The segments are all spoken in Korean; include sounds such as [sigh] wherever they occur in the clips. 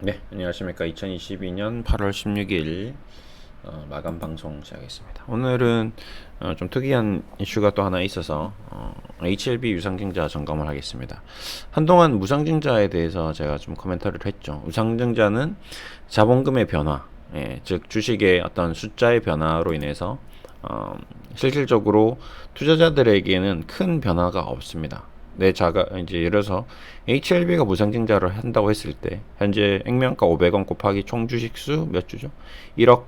네, 안녕하십니까. 2022년 8월 16일 어, 마감 방송 시작했습니다. 오늘은 어, 좀 특이한 이슈가 또 하나 있어서 어, HLB 유상증자 점검을 하겠습니다. 한동안 무상증자에 대해서 제가 좀 코멘터리를 했죠. 유상증자는 자본금의 변화, 예, 즉 주식의 어떤 숫자의 변화로 인해서 어, 실질적으로 투자자들에게는 큰 변화가 없습니다. 내 자가 이제 예를 들어서 HLB가 무상증자를 한다고 했을 때 현재 액면가 500원 곱하기 총 주식수 몇 주죠? 1억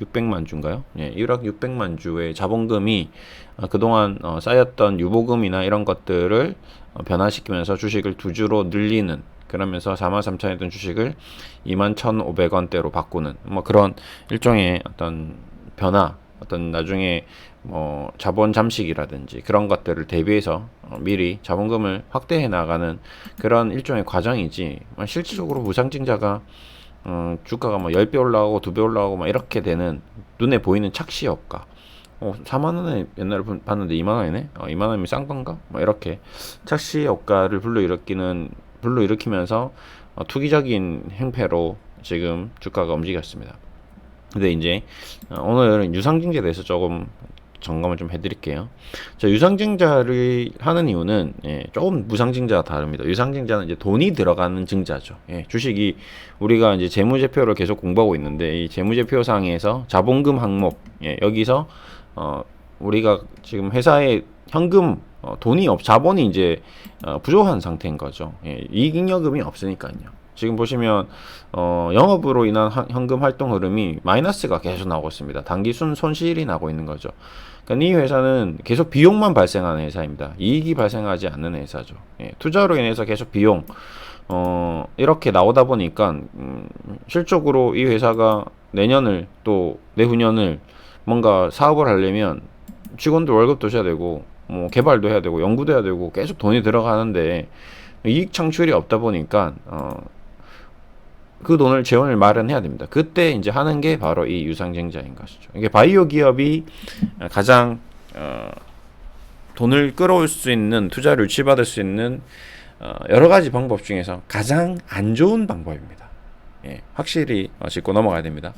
600만 주인가요? 예, 1억 600만 주의 자본금이 어, 그동안 어, 쌓였던 유보금이나 이런 것들을 어, 변화시키면서 주식을 두 주로 늘리는 그러면서 4만 3천이던 주식을 2만 1,500원대로 바꾸는 뭐 그런 일종의 어떤 변화 어떤 나중에 뭐 자본 잠식이라든지 그런 것들을 대비해서 어, 미리 자본금을 확대해 나가는 그런 일종의 과정이지 뭐 실질적으로 무상증자가 어, 주가가 뭐 10배 올라가고 2배 올라가고 막 이렇게 되는 눈에 보이는 착시 효과 어, 4만 원에 옛날에 본- 봤는데 2만 원이네. 어, 2만 원이면 싼 건가? 뭐 이렇게 착시 효과를 불러일으키는 불러일으키면서 어, 투기적인 행패로 지금 주가가 움직였습니다. 근데 이제 어, 오늘은 유상증자에 대해서 조금 점검을 좀 해드릴게요. 자, 유상증자를 하는 이유는 예, 조금 무상증자와 다릅니다. 유상증자는 이제 돈이 들어가는 증자죠. 예, 주식이 우리가 이제 재무제표를 계속 공부하고 있는데 이 재무제표 상에서 자본금 항목 예, 여기서 어, 우리가 지금 회사에 현금 어, 돈이 없 자본이 이제 어, 부족한 상태인 거죠. 예, 이익잉여금이 없으니까요. 지금 보시면 어, 영업으로 인한 하- 현금 활동 흐름이 마이너스가 계속 나오고 있습니다. 단기 순 손실이 나고 있는 거죠. 그러니까 이 회사는 계속 비용만 발생하는 회사입니다. 이익이 발생하지 않는 회사죠. 예, 투자로 인해서 계속 비용 어, 이렇게 나오다 보니까 음, 실적으로 이 회사가 내년을 또 내후년을 뭔가 사업을 하려면 직원들 월급도 줘야 되고 뭐 개발도 해야 되고 연구도 해야 되고 계속 돈이 들어가는데 이익 창출이 없다 보니까 어, 그 돈을 재원을 마련해야 됩니다. 그때 이제 하는 게 바로 이 유상증자인 것이죠. 이게 바이오 기업이 가장 어, 돈을 끌어올 수 있는 투자를 유치받을 수 있는 어, 여러 가지 방법 중에서 가장 안 좋은 방법입니다. 예, 확실히 어, 짚고 넘어가야 됩니다.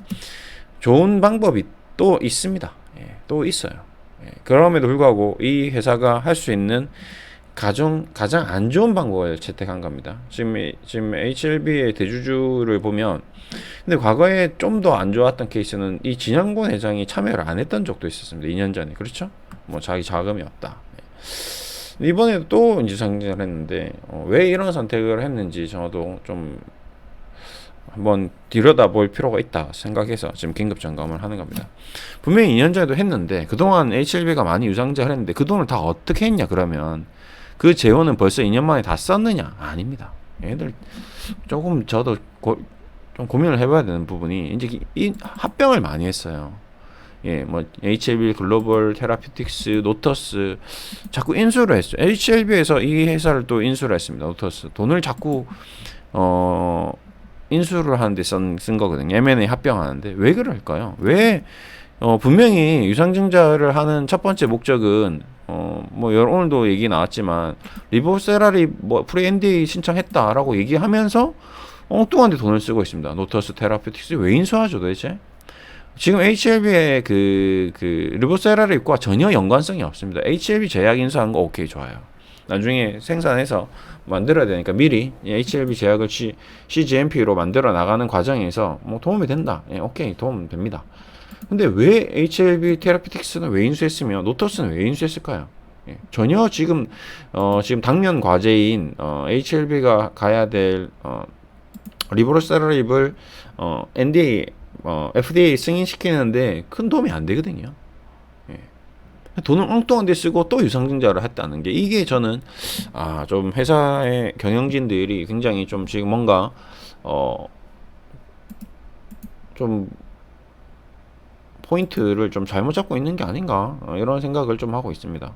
좋은 방법이 또 있습니다. 예, 또 있어요. 예, 그럼에도 불구하고 이 회사가 할 수 있는 가장 가장 안 좋은 방법을 채택한 겁니다. 지금 이- 지금 HLB의 대주주를 보면 근데 과거에 좀 더 안 좋았던 케이스는 이 진양권 회장이 참여를 안 했던 적도 있었습니다. 2년 전에 그렇죠? 뭐 자기 자금이 없다. 예. 이번에도 또 이제 상징을 했는데 어, 왜 이런 선택을 했는지 저도 좀 한번 들여다볼 필요가 있다 생각해서 지금 긴급 점검을 하는 겁니다. 분명히 2년 전에도 했는데 그동안 HLB가 많이 유상증자를 했는데 그 돈을 다 어떻게 했냐 그러면 그 재원은 벌써 2년 만에 다 썼느냐 아닙니다. 얘들 조금 저도 고, 좀 고민을 해봐야 되는 부분이 이제 이- 이 합병을 많이 했어요. 예, 뭐 HLB 글로벌 테라피틱스, 노터스 자꾸 인수를 했어요. HLB에서 이 회사를 또 인수를 했습니다. 노터스 돈을 자꾸 어 인수를 하는데 쓴, 쓴 거거든요. M&A 합병하는데 왜 그럴까요? 왜 어, 분명히 유상증자를 하는 첫 번째 목적은 어, 뭐 여- 오늘도 얘기 나왔지만 리보세라리 뭐 프리 NDA 신청했다라고 얘기하면서 엉뚱한데 돈을 쓰고 있습니다. 노터스 테라피틱스 왜 인수하죠 도대체? 지금 HLB의 그, 그, 리보세라립과 전혀 연관성이 없습니다. HLB 제약 인수한 거 오케이, 좋아요. 나중에 생산해서 만들어야 되니까 미리 이 HLB 제약을 C, CGMP로 만들어 나가는 과정에서 뭐 도움이 된다. 예, 오케이, 도움 됩니다. 근데 왜 HLB 테라피틱스는 왜 인수했으며 노터스는 왜 인수했을까요? 예, 전혀 지금 어, 지금 당면 과제인 어, HLB가 가야 될 어, 리보세라립을 어, NDA 어, FDA 승인시키는데 큰 도움이 안 되거든요. 예. 돈을 엉뚱한 데 쓰고 또 유상증자를 했다는 게 이게 저는 아, 좀 회사의 경영진들이 굉장히 좀 지금 뭔가 어, 좀 포인트를 좀 잘못 잡고 있는 게 아닌가 어, 이런 생각을 좀 하고 있습니다.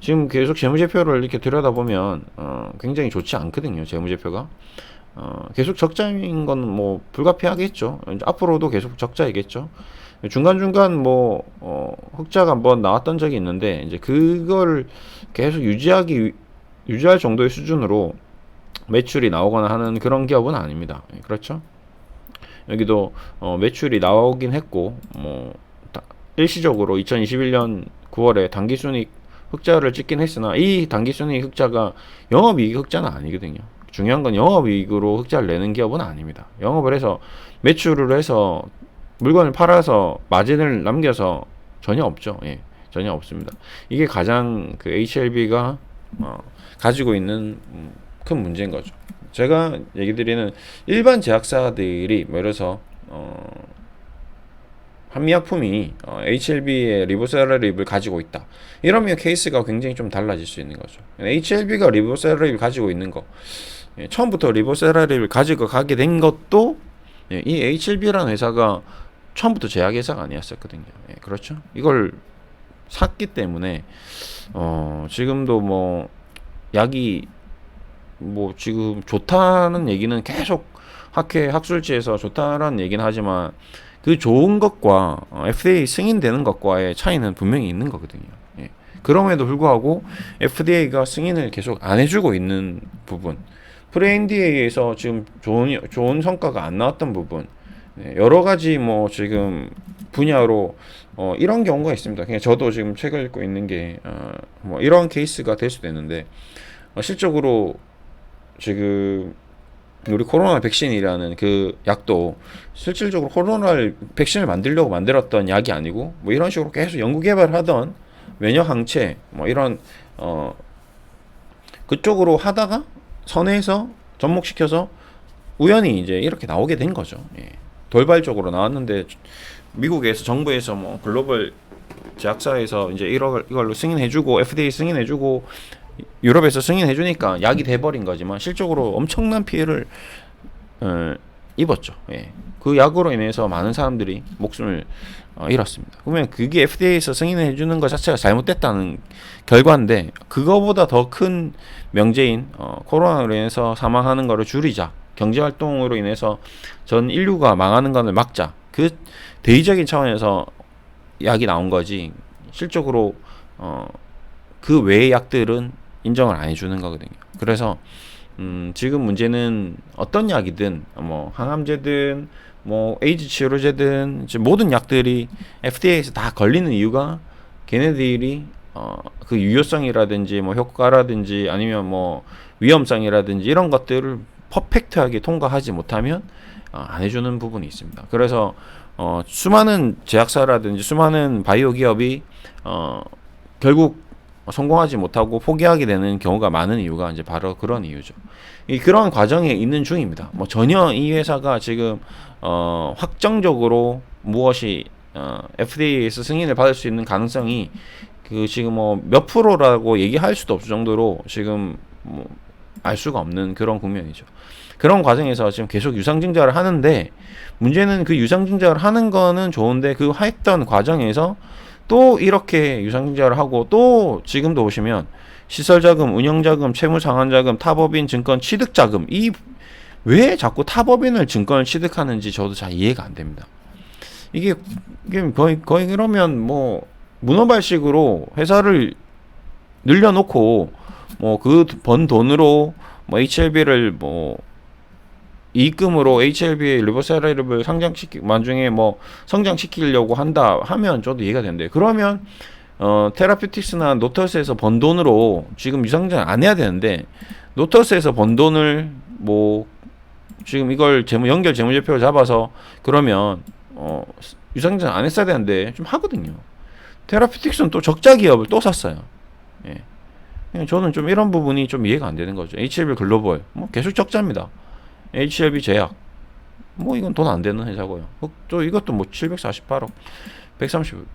지금 계속 재무제표를 이렇게 들여다보면 어, 굉장히 좋지 않거든요. 재무제표가 어, 계속 적자인 건 뭐 불가피하겠죠. 앞으로도 계속 적자이겠죠. 중간중간 뭐, 어, 흑자가 한번 나왔던 적이 있는데, 이제 그걸 계속 유지하기, 위- 유지할 정도의 수준으로 매출이 나오거나 하는 그런 기업은 아닙니다. 예, 그렇죠? 여기도 어, 매출이 나오긴 했고 뭐 다- 일시적으로 2021년 9월에 단기 순이익 흑자를 찍긴 했으나 이 단기 순이익 흑자가 영업이익 흑자는 아니거든요. 중요한 건 영업이익으로 흑자를 내는 기업은 아닙니다. 영업을 해서 매출을 해서 물건을 팔아서 마진을 남겨서 전혀 없죠. 예, 전혀 없습니다. 이게 가장 그 HLB가 어, 가지고 있는 음, 큰 문제인 거죠. 제가 얘기 드리는 일반 제약사들이 뭐 예를 들어서 어, 한미약품이 어, HLB의 리보세라립을 가지고 있다. 이러면 케이스가 굉장히 좀 달라질 수 있는 거죠. HLB가 리보세라립을 가지고 있는 거 예, 처음부터 리보세라립을 가지고 가게 된 것도 예, 이 HLB라는 회사가 처음부터 제약회사가 아니었었거든요. 예, 그렇죠. 이걸 샀기 때문에 어, 지금도 뭐 약이 뭐 지금 좋다는 얘기는 계속 학회 학술지에서 좋다라는 얘기는 하지만 그 좋은 것과 어, FDA 승인되는 것과의 차이는 분명히 있는 거거든요. 예. 그럼에도 불구하고 FDA가 승인을 계속 안 해주고 있는 부분, 프레인디에이에서 지금 좋은 좋은 성과가 안 나왔던 부분, 네, 여러 가지 뭐 지금 분야로 어, 이런 경우가 있습니다. 그냥 저도 지금 책을 읽고 있는 게 어, 뭐 이런 케이스가 될 수도 있는데 어, 실적으로 지금 우리 코로나 백신이라는 그 약도 실질적으로 코로나를 백신을 만들려고 만들었던 약이 아니고 뭐 이런 식으로 계속 연구 개발하던 면역 항체 뭐 이런 어 그쪽으로 하다가 선에서 접목시켜서 우연히 이제 이렇게 나오게 된 거죠. 예. 돌발적으로 나왔는데 미국에서 정부에서 뭐 글로벌 제약사에서 이제 이걸 이걸로 승인해주고 FDA 승인해주고 유럽에서 승인해주니까 약이 돼버린 거지만 실적으로 엄청난 피해를 어, 입었죠. 예. 그 약으로 인해서 많은 사람들이 목숨을 어, 잃었습니다. 그러면 그게 FDA에서 승인해 주는 것 자체가 잘못됐다는 결과인데 그거보다 더 큰 명제인 어, 코로나로 인해서 사망하는 것을 줄이자 경제 활동으로 인해서 전 인류가 망하는 것을 막자 그 대의적인 차원에서 약이 나온 거지 실적으로 어, 그 외의 약들은 인정을 안 해주는 거거든요. 그래서 음, 지금 문제는 어떤 약이든 뭐 항암제든 뭐 에이즈 치료제든 모든 약들이 FDA에서 다 걸리는 이유가 걔네들이 어, 그 유효성이라든지 뭐 효과라든지 아니면 뭐 위험성이라든지 이런 것들을 퍼펙트하게 통과하지 못하면 어, 안 해주는 부분이 있습니다. 그래서 어, 수많은 제약사라든지 수많은 바이오 기업이 어, 결국 성공하지 못하고 포기하게 되는 경우가 많은 이유가 이제 바로 그런 이유죠. 이 그런 과정에 있는 중입니다. 뭐 전혀 이 회사가 지금 어, 확정적으로 무엇이 어, FDA에서 승인을 받을 수 있는 가능성이 그 지금 뭐 몇 프로라고 얘기할 수도 없을 정도로 지금 뭐 알 수가 없는 그런 국면이죠. 그런 과정에서 지금 계속 유상증자를 하는데 문제는 그 유상증자를 하는 거는 좋은데 그 했던 과정에서 또 이렇게 유상증자를 하고 또 지금도 보시면 시설자금, 운영자금, 채무상환자금, 타법인 증권 취득자금 이 왜 자꾸 타법인을 증권을 취득하는지 저도 잘 이해가 안 됩니다. 이게 거의 거의 그러면 뭐 문어발식으로 회사를 늘려놓고 뭐 그 번 돈으로 뭐 HLB를 뭐 이익금으로 HLB의 리버세라를 상장시키 만중에 뭐 성장시키려고 한다 하면 저도 이해가 되는데 그러면 어 테라피틱스나 노터스에서 번 돈으로 지금 유상증 안 해야 되는데 노터스에서 번 돈을 뭐 지금 이걸 재무 연결 재무제표를 잡아서 그러면 어 유상증 안 했어야 되는데 좀 하거든요. 테라피틱스는 또 적자 기업을 또 샀어요. 예. 저는 좀 이런 부분이 좀 이해가 안 되는 거죠. HLB 글로벌 뭐 계속 적자입니다. HLB 제약 뭐 이건 돈 안 되는 회사고요. 어, 또 이것도 뭐 748억, 130.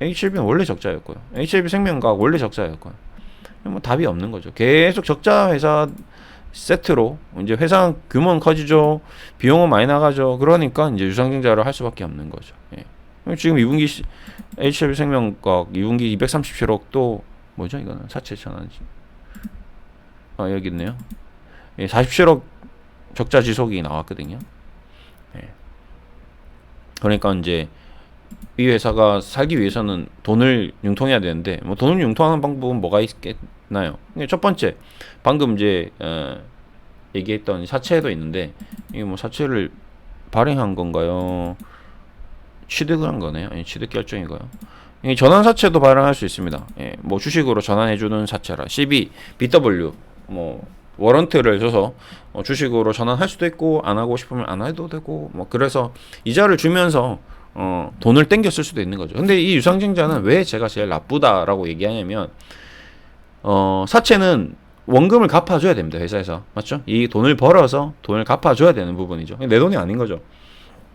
HLB는 원래 적자였고요. HLB 생명과학 원래 적자였고요. 뭐 답이 없는 거죠. 계속 적자 회사 세트로 이제 회사 규모는 커지죠, 비용은 많이 나가죠. 그러니까 이제 유상증자를 할 수밖에 없는 거죠. 예. 지금 2분기 HLB 생명과학 2분기 237억 또 뭐죠 이거는 사채 천원지. 아 여기 있네요. 예, 47억 적자 지속이 나왔거든요. 예. 그러니까 이제 이 회사가 살기 위해서는 돈을 융통해야 되는데 뭐 돈을 융통하는 방법은 뭐가 있겠나요? 첫 번째 방금 이제 어, 얘기했던 사채도 있는데 이게 뭐 사채를 발행한 건가요? 취득을 한 거네요. 아니, 취득 결정이고요. 이 전환 사채도 발행할 수 있습니다. 예, 뭐 주식으로 전환해주는 사채라 CB, BW, 뭐 워런트를 줘서 어, 주식으로 전환할 수도 있고 안 하고 싶으면 안 해도 되고 뭐 그래서 이자를 주면서 어, 돈을 쓸 수도 있는 거죠. 근데 이 유상증자는 왜 제가 제일 나쁘다라고 얘기하냐면 어, 사채는 원금을 갚아줘야 됩니다. 회사에서 맞죠? 이 돈을 벌어서 돈을 갚아줘야 되는 부분이죠. 내 돈이 아닌 거죠.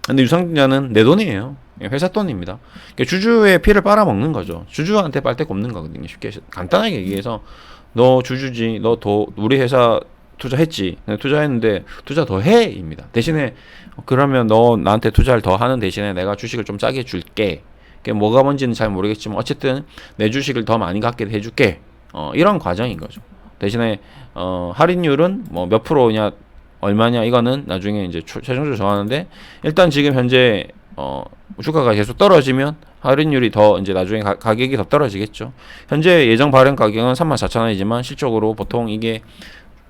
근데 유상증자는 내 돈이에요. 회사 돈입니다. 그러니까 주주의 피를 빨아먹는 거죠. 주주한테 빨대가 없는 거거든요. 쉽게 간단하게 얘기해서 너 주주지, 너 더 우리 회사 투자했지. 투자했는데 투자 더 해입니다. 대신에 그러면 너 나한테 투자를 더 하는 대신에 내가 주식을 좀 싸게 줄게. 그게 뭐가 뭔지는 잘 모르겠지만 어쨌든 내 주식을 더 많이 갖게 해줄게. 어, 이런 과정인 거죠. 대신에 어, 할인율은 뭐 몇 프로냐 얼마냐 이거는 나중에 이제 최- 최종적으로 정하는데 일단 지금 현재 어, 주가가 계속 떨어지면 할인율이 더 이제 나중에 가, 가격이 더 떨어지겠죠. 현재 예정 발행 가격은 34,000원이지만 실적으로 보통 이게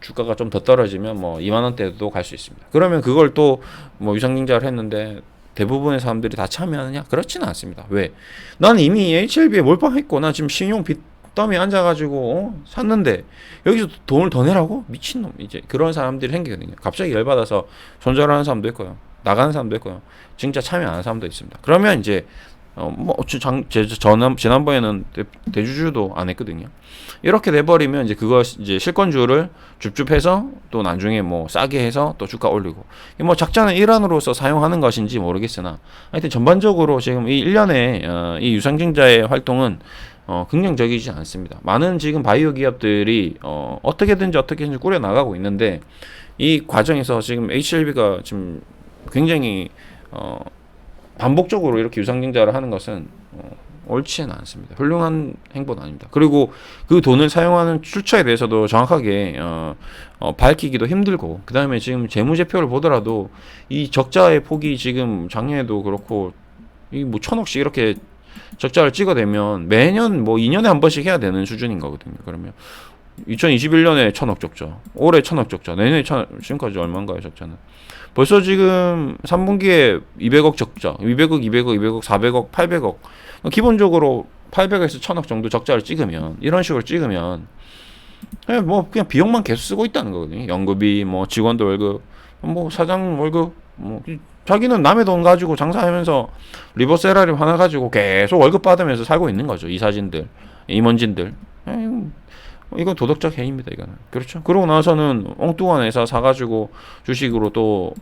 주가가 좀 더 떨어지면 뭐 2만 원대도 갈 수 있습니다. 그러면 그걸 또 뭐 유상증자를 했는데 대부분의 사람들이 다 참여하느냐? 그렇지는 않습니다. 왜? 난 이미 HLB에 몰빵했고 나 지금 신용 빚더미 앉아가지고 어? 샀는데 여기서 돈을 더 내라고? 미친놈 이제 그런 사람들이 생기거든요. 갑자기 열받아서 손절하는 사람도 있고요. 나가는 사람도 있고요. 진짜 참여 안 하는 사람도 있습니다. 그러면 이제 어뭐 전 지난번에는 대, 대주주도 안 했거든요. 이렇게 돼 버리면 이제 그거 이제 실권주를 줍줍해서 또 나중에 뭐 싸게 해서 또 주가 올리고 뭐 작전의 일환으로서 사용하는 것인지 모르겠으나 하여튼 전반적으로 지금 이 1년에 어, 이 유상증자의 활동은 어, 긍정적이지 않습니다. 많은 지금 바이오 기업들이 어, 어떻게든지 어떻게든지 꾸려 나가고 있는데 이 과정에서 지금 HLB가 지금 굉장히 어, 반복적으로 이렇게 유상증자를 하는 것은 어, 옳지는 않습니다. 훌륭한 행보는 아닙니다. 그리고 그 돈을 사용하는 출처에 대해서도 정확하게 어, 어, 밝히기도 힘들고 그 다음에 지금 재무제표를 보더라도 이 적자의 폭이 지금 작년에도 그렇고 이뭐 천억씩 이렇게 적자를 찍어내면 매년 뭐 2년에 한 번씩 해야 되는 수준인 거거든요. 그러면 2021년에 천억 적자, 올해 천억 적자, 내년에 천 지금까지 얼마인가요 적자는? 벌써 지금 3분기에 200억 적자, 200억, 200억, 200억, 400억, 800억. 기본적으로 800에서 1000억 정도 적자를 찍으면 이런 식으로 찍으면 그냥 뭐 그냥 비용만 계속 쓰고 있다는 거거든요. 연급이 뭐 직원들 월급, 뭐 사장 월급, 뭐 자기는 남의 돈 가지고 장사하면서 리버스 에라리 하나 가지고 계속 월급 받으면서 살고 있는 거죠. 이사진들, 임원진들. 에이, 이건 도덕적 해입니다. 이거는 그렇죠. 그러고 나서는 엉뚱한 회사 사가지고 주식으로 또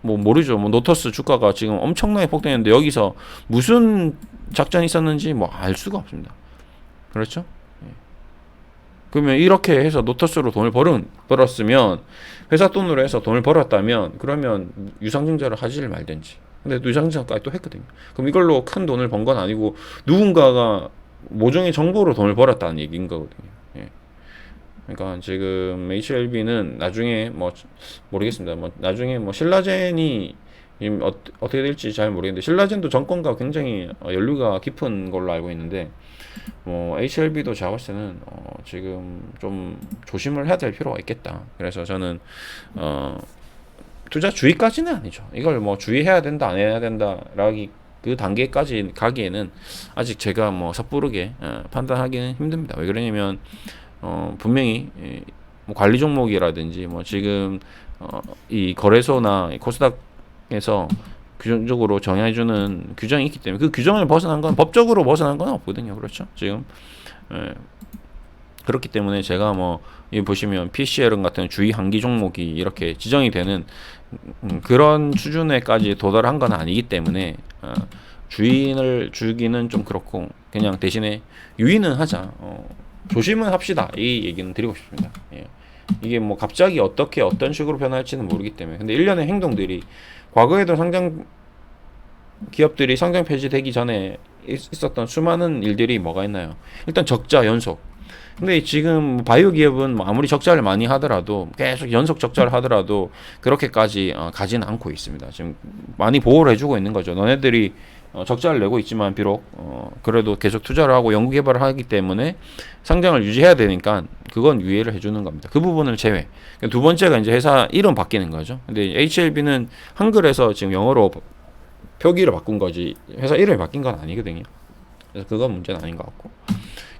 뭐 모르죠. 뭐 노터스 주가가 지금 엄청나게 폭등했는데 여기서 무슨 작전이 있었는지 뭐 알 수가 없습니다. 그렇죠? 예. 그러면 이렇게 해서 노터스로 돈을 벌은, 벌었으면 회사 돈으로 해서 돈을 벌었다면 그러면 유상증자를 하지를 말든지. 근데 유상증자까지 또 했거든요. 그럼 이걸로 큰 돈을 번 건 아니고 누군가가 모종의 정보로 돈을 벌었다는 얘기인 거거든요. 예. 그러니까 지금 HLB는 나중에 뭐 모르겠습니다. 뭐 나중에 뭐 신라젠이 지금 어, 어떻게 될지 잘 모르겠는데 신라젠도 정권과 굉장히 어, 연루가 깊은 걸로 알고 있는데 뭐 HLB도 제가 봤을 때는 어, 지금 좀 조심을 해야 될 필요가 있겠다. 그래서 저는 어, 투자 주의까지는 아니죠. 이걸 뭐 주의해야 된다 안 해야 된다라기 그 단계까지 가기에는 아직 제가 뭐 섣부르게 어, 판단하기는 힘듭니다. 왜 그러냐면 어, 분명히 이, 뭐 관리 종목이라든지 뭐 지금 어, 이 거래소나 이 코스닥에서 규정적으로 정해주는 규정이 있기 때문에 그 규정을 벗어난 건 법적으로 벗어난 건 없거든요. 그렇죠? 지금 예. 그렇기 때문에 제가 뭐이 보시면 PCL은 같은 주의 한기 종목이 이렇게 지정이 되는 음, 그런 수준에까지 도달한 건 아니기 때문에 어, 주인을 주기는 좀 그렇고 그냥 대신에 유의는 하자. 어, 조심은 합시다. 이 얘기는 드리고 싶습니다. 예. 이게 뭐 갑자기 어떻게 어떤 식으로 변할지는 모르기 때문에 근데 일련의 행동들이 과거에도 상장 기업들이 상장 폐지되기 전에 있- 있었던 수많은 일들이 뭐가 있나요? 일단 적자 연속. 근데 지금 뭐 바이오 기업은 뭐 아무리 적자를 많이 하더라도 계속 연속 적자를 하더라도 그렇게까지 어, 가지는 않고 있습니다. 지금 많이 보호를 해주고 있는 거죠. 너네들이 어, 적자를 내고 있지만 비록 어, 그래도 계속 투자를 하고 연구 개발을 하기 때문에 상장을 유지해야 되니까 그건 유예를 해주는 겁니다. 그 부분을 제외. 두 번째가 이제 회사 이름 바뀌는 거죠. 근데 HLB는 한글에서 지금 영어로 표기를 바꾼 거지 회사 이름이 바뀐 건 아니거든요. 그래서 그건 문제는 아닌 것 같고.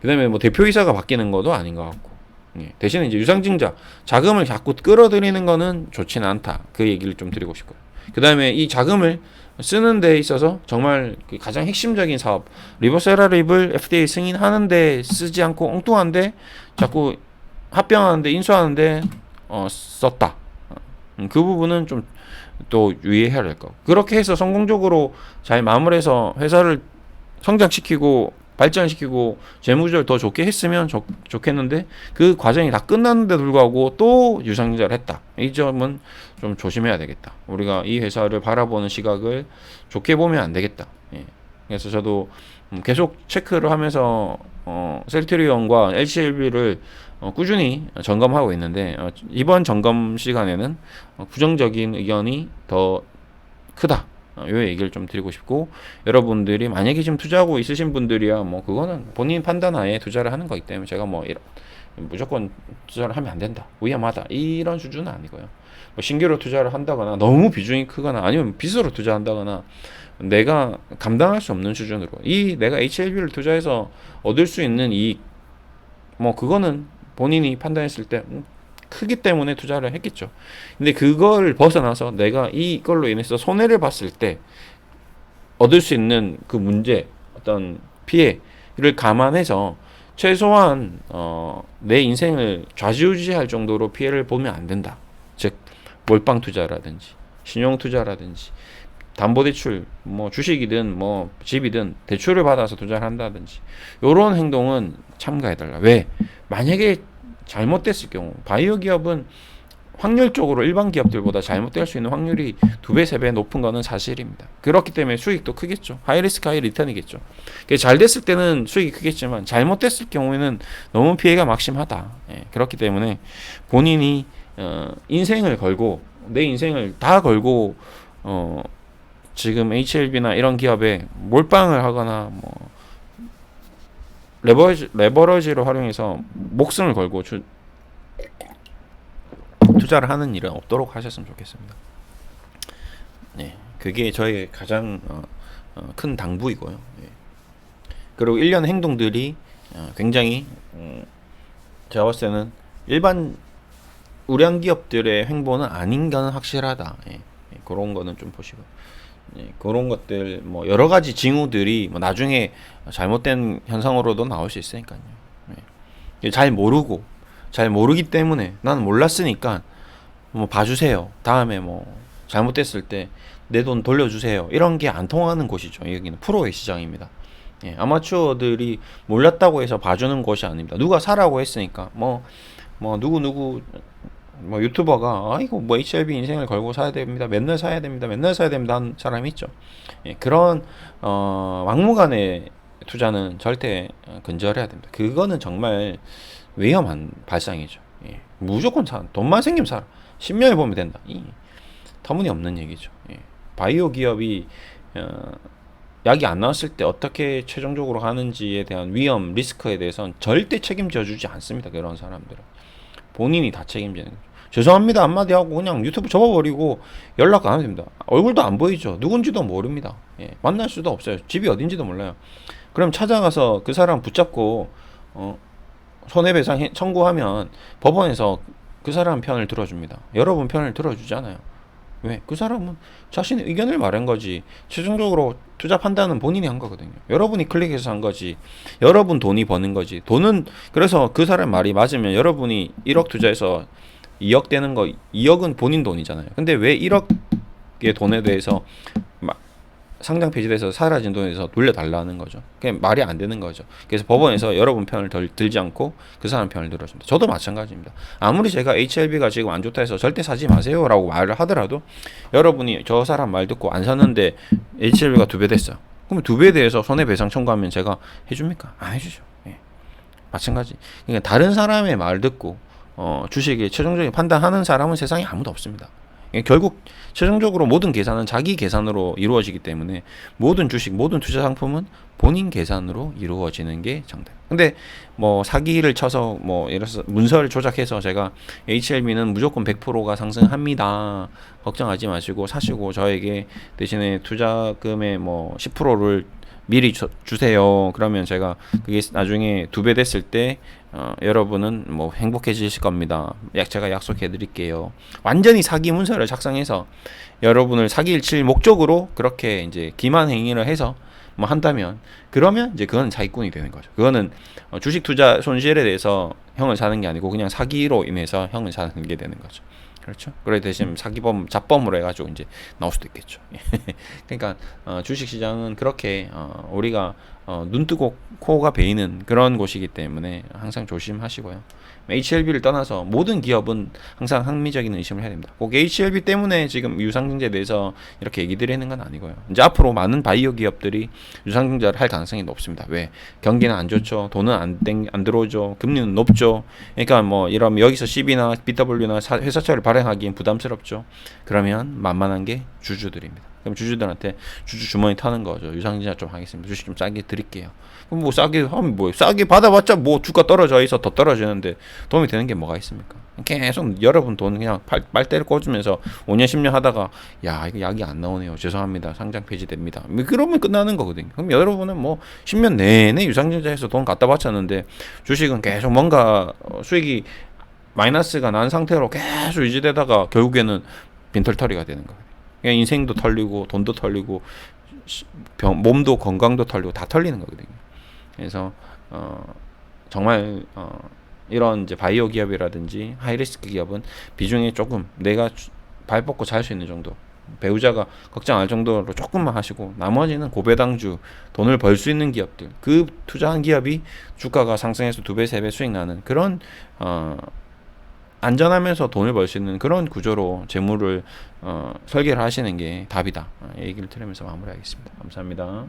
그다음에 뭐 대표이사가 바뀌는 것도 아닌 것 같고. 예. 대신에 이제 유상증자 자금을 자꾸 끌어들이는 거는 좋지는 않다. 그 얘기를 좀 드리고 싶고요. 그 다음에 이 자금을 쓰는 데 있어서 정말 그 가장 핵심적인 사업 리버세라립을 FDA 승인하는 데 쓰지 않고 엉뚱한데 자꾸 합병하는데 인수하는데 어, 썼다. 음, 그 부분은 좀 또 유의해야 될 거. 그렇게 해서 성공적으로 잘 마무리해서 회사를 성장시키고 발전시키고 재무조절 더 좋게 했으면 좋, 좋겠는데 그 과정이 다 끝났는데 불구하고 또 유상증자를 했다. 이 점은 좀 조심해야 되겠다. 우리가 이 회사를 바라보는 시각을 좋게 보면 안 되겠다. 예. 그래서 저도 음, 계속 체크를 하면서 어, 셀트리온과 LCLB를 어, 꾸준히 점검하고 있는데 어, 이번 점검 시간에는 어, 부정적인 의견이 더 크다. 어, 요 얘기를 좀 드리고 싶고 여러분들이 만약에 지금 투자하고 있으신 분들이야 뭐 그거는 본인 판단하에 투자를 하는 거기 때문에 제가 뭐 이런 무조건 투자를 하면 안 된다. 위험하다. 이런 수준은 아니고요. 뭐 신규로 투자를 한다거나 너무 비중이 크거나 아니면 빚으로 투자한다거나 내가 감당할 수 없는 수준으로 이 내가 HLB를 투자해서 얻을 수 있는 이익 뭐 그거는 본인이 판단했을 때 음, 크기 때문에 투자를 했겠죠. 근데 그걸 벗어나서 내가 이걸로 인해서 손해를 봤을 때 얻을 수 있는 그 문제, 어떤 피해를 감안해서 최소한 어, 내 인생을 좌지우지할 정도로 피해를 보면 안 된다. 즉 몰빵 투자라든지 신용 투자라든지 담보 대출, 뭐 주식이든 뭐 집이든 대출을 받아서 투자를 한다든지 이런 행동은 참가해달라. 왜? 만약에 잘못됐을 경우 바이오 기업은 확률적으로 일반 기업들보다 잘못될 수 있는 확률이 두 배, 세 배 높은 거는 사실입니다. 그렇기 때문에 수익도 크겠죠. 하이 리스크 하이 리턴이겠죠. 잘 됐을 때는 수익이 크겠지만 잘못됐을 경우에는 너무 피해가 막심하다. 예, 그렇기 때문에 본인이 어, 인생을 걸고 내 인생을 다 걸고 어, 지금 HLB나 이런 기업에 몰빵을 하거나 뭐 레버러지, 레버러지를 활용해서 목숨을 걸고 주, 투자를 하는 일은 없도록 하셨으면 좋겠습니다. 네, 그게 저의 가장 어, 어, 큰 당부이고요. 네. 그리고 일련 행동들이 어, 굉장히 음, 제가 봤을 때는 일반 우량 기업들의 행보는 아닌 거는 확실하다. 예, 예, 그런 거는 좀 보시고. 예, 그런 것들 뭐 여러 가지 징후들이 뭐 나중에 잘못된 현상으로도 나올 수 있으니까요. 예. 잘 모르고 잘 모르기 때문에 나는 몰랐으니까 뭐 봐주세요. 다음에 뭐 잘못됐을 때 내 돈 돌려주세요. 이런 게 안 통하는 곳이죠. 여기는 프로의 시장입니다. 예, 아마추어들이 몰랐다고 해서 봐주는 곳이 아닙니다. 누가 사라고 했으니까 뭐 뭐 누구 누구 뭐 유튜버가 아이고 뭐 HLB 인생을 걸고 사야 됩니다. 맨날 사야 됩니다. 맨날 사야 됩니다. 하는 사람이 있죠. 예, 그런 어, 막무가내 투자는 절대 근절해야 됩니다. 그거는 정말 위험한 발상이죠. 예, 무조건 사. 돈만 생기면 사라. 10년을 보면 된다. 이 터무니없는 얘기죠. 예, 바이오 기업이 어, 약이 안 나왔을 때 어떻게 최종적으로 하는지에 대한 위험, 리스크에 대해서는 절대 책임져 주지 않습니다. 그런 사람들은. 본인이 다 책임지는 거죠. 죄송합니다 한마디 하고 그냥 유튜브 접어버리고 연락 안 하면 됩니다. 얼굴도 안 보이죠. 누군지도 모릅니다. 예, 만날 수도 없어요. 집이 어딘지도 몰라요. 그럼 찾아가서 그 사람 붙잡고 어, 손해배상 청구하면 법원에서 그 사람 편을 들어줍니다. 여러분 편을 들어주잖아요. 왜? 그 사람은 자신의 의견을 말한 거지. 최종적으로 투자 판단은 본인이 한 거거든요. 여러분이 클릭해서 한 거지. 여러분 돈이 버는 거지. 돈은 그래서 그 사람 말이 맞으면 여러분이 1억 투자해서 2억 되는 거 2억은 본인 돈이잖아요. 근데 왜 1억의 돈에 대해서 막 상장 폐지돼서 사라진 돈에서 돌려달라는 거죠. 그게 말이 안 되는 거죠. 그래서 법원에서 여러분 편을 덜, 들지 않고 그 사람 편을 들어줍니다. 저도 마찬가지입니다. 아무리 제가 HLB가 지금 안 좋다 해서 절대 사지 마세요라고 말을 하더라도 여러분이 저 사람 말 듣고 안 샀는데 HLB가 두 배 됐어요. 그럼 두 배에 대해서 손해배상 청구하면 제가 해줍니까? 안 해주죠. 예. 마찬가지. 그러니까 다른 사람의 말 듣고 어, 주식에 최종적인 판단하는 사람은 세상에 아무도 없습니다. 예, 결국 최종적으로 모든 계산은 자기 계산으로 이루어지기 때문에 모든 주식, 모든 투자 상품은 본인 계산으로 이루어지는 게 정답. 근데 뭐 사기를 쳐서 뭐 예를 들어서 문서를 조작해서 제가 HLB는 무조건 100%가 상승합니다. 걱정하지 마시고 사시고 저에게 대신에 투자금의 뭐 10%를 미리 주, 주세요. 그러면 제가 그게 나중에 두 배 됐을 때 어, 여러분은 뭐 행복해지실 겁니다. 약 제가 약속해 드릴게요. 완전히 사기 문서를 작성해서 여러분을 사기를 칠 목적으로 그렇게 이제 기만 행위를 해서 뭐 한다면 그러면 이제 그거는 사기꾼이 되는 거죠. 그거는 어, 주식 투자 손실에 대해서 형을 사는 게 아니고 그냥 사기로 인해서 형을 사는 게 되는 거죠. 그렇죠. 그래 대신 사기범 잡범으로 해가지고 이제 나올 수도 있겠죠. [laughs] 그러니까 어, 주식 시장은 그렇게 어, 우리가 어, 눈 뜨고 코가 베이는 그런 곳이기 때문에 항상 조심하시고요. HLB를 떠나서 모든 기업은 항상 합리적인 의심을 해야 됩니다. 꼭 HLB 때문에 지금 유상증자에 대해서 이렇게 얘기 드리는 건 아니고요. 이제 앞으로 많은 바이오 기업들이 유상증자를 할 가능성이 높습니다. 왜? 경기는 안 좋죠. 돈은 안, 땡, 안 들어오죠. 금리는 높죠. 그러니까 뭐 이러면 여기서 CB나 BW나 회사채를 발행하기엔 부담스럽죠. 그러면 만만한 게 주주들입니다. 그럼 주주들한테 주주 주머니 타는 거죠. 유상증자 좀 하겠습니다. 주식 좀 싸게 드릴게요. 그럼 뭐 싸게 하면 뭐 싸게 받아봤자 뭐 주가 떨어져 있어 더 떨어지는데 도움이 되는 게 뭐가 있습니까? 계속 여러분 돈 그냥 빨, 빨대를 꽂으면서 5년 10년 하다가 야 이거 약이 안 나오네요. 죄송합니다. 상장 폐지됩니다. 뭐 그러면 끝나는 거거든요. 그럼 여러분은 뭐 10년 내내 유상증자해서 돈 갖다 바쳤는데 주식은 계속 뭔가 어, 수익이 마이너스가 난 상태로 계속 유지되다가 결국에는 빈털터리가 되는 거예요. 그냥 인생도 털리고 돈도 털리고 병, 몸도 건강도 털리고 다 털리는 거거든요. 그래서 어, 정말 어, 이런 이제 바이오 기업이라든지 하이리스크 기업은 비중이 조금 내가 발 뻗고 잘 수 있는 정도 배우자가 걱정 안할 정도로 조금만 하시고 나머지는 고배당주 돈을 벌 수 있는 기업들 그 투자한 기업이 주가가 상승해서 두 배 세 배 수익 나는 그런 어 안전하면서 돈을 벌 수 있는 그런 구조로 재물을 어, 설계를 하시는 게 답이다. 어, 얘기를 들으면서 마무리하겠습니다. 감사합니다.